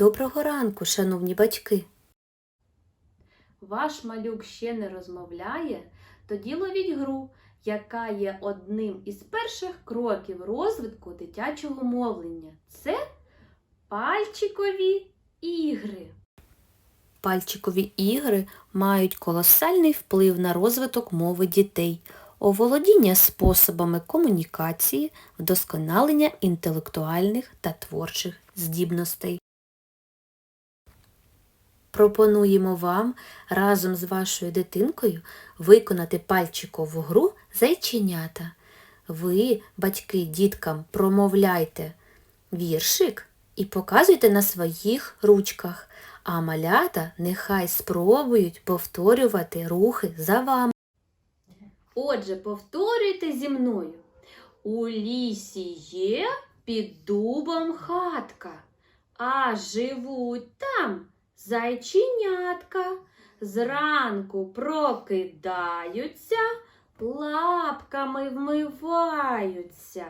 Доброго ранку, шановні батьки. Ваш малюк ще не розмовляє, тоді ловіть гру, яка є одним із перших кроків розвитку дитячого мовлення. Це пальчикові ігри. Пальчикові ігри мають колосальний вплив на розвиток мови дітей, оволодіння способами комунікації, вдосконалення інтелектуальних та творчих здібностей. Пропонуємо вам разом з вашою дитинкою виконати пальчикову гру зайченята. Ви, батьки, діткам, промовляйте віршик і показуйте на своїх ручках, а малята нехай спробують повторювати рухи за вами. Отже, повторюйте зі мною. У лісі є під дубом хатка, а живуть там зайченятка. Зранку прокидаються, лапками вмиваються.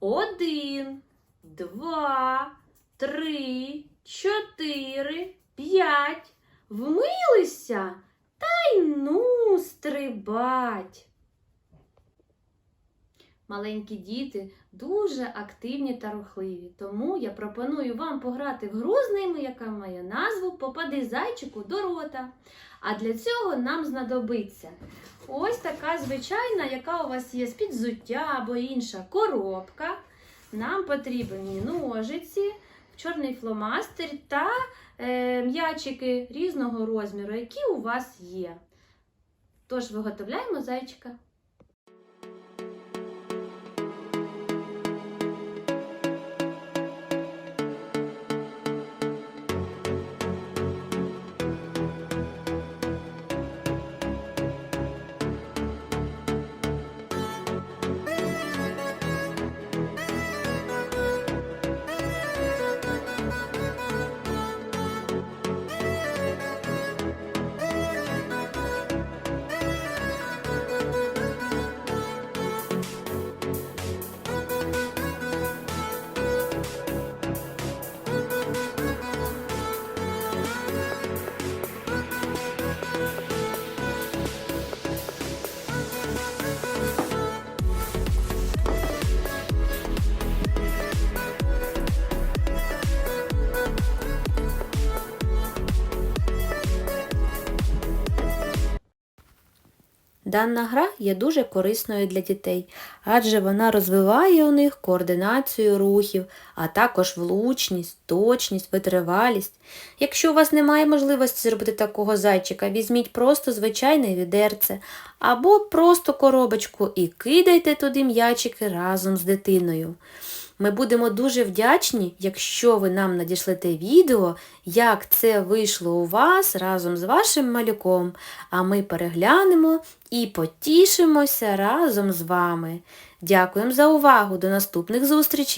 Один, два, три, чотири, п'ять. Вмилися та й ну стрибать. Маленькі діти дуже активні та рухливі, тому я пропоную вам пограти в гру з ними, яка має назву Попади зайчику до рота. А для цього нам знадобиться ось така звичайна, яка у вас є з-під взуття або інша коробка. Нам потрібні ножиці, чорний фломастер та е, м'ячики різного розміру, які у вас є. Тож виготовляємо зайчика. Дана гра є дуже корисною для дітей, адже вона розвиває у них координацію рухів, а також влучність, точність, витривалість. Якщо у вас немає можливості зробити такого зайчика, візьміть просто звичайне відерце або просто коробочку і кидайте туди м'ячики разом з дитиною. Ми будемо дуже вдячні, якщо ви нам надішлете відео, як це вийшло у вас разом з вашим малюком, а ми переглянемо і потішимося разом з вами. Дякуємо за увагу! До наступних зустрічей!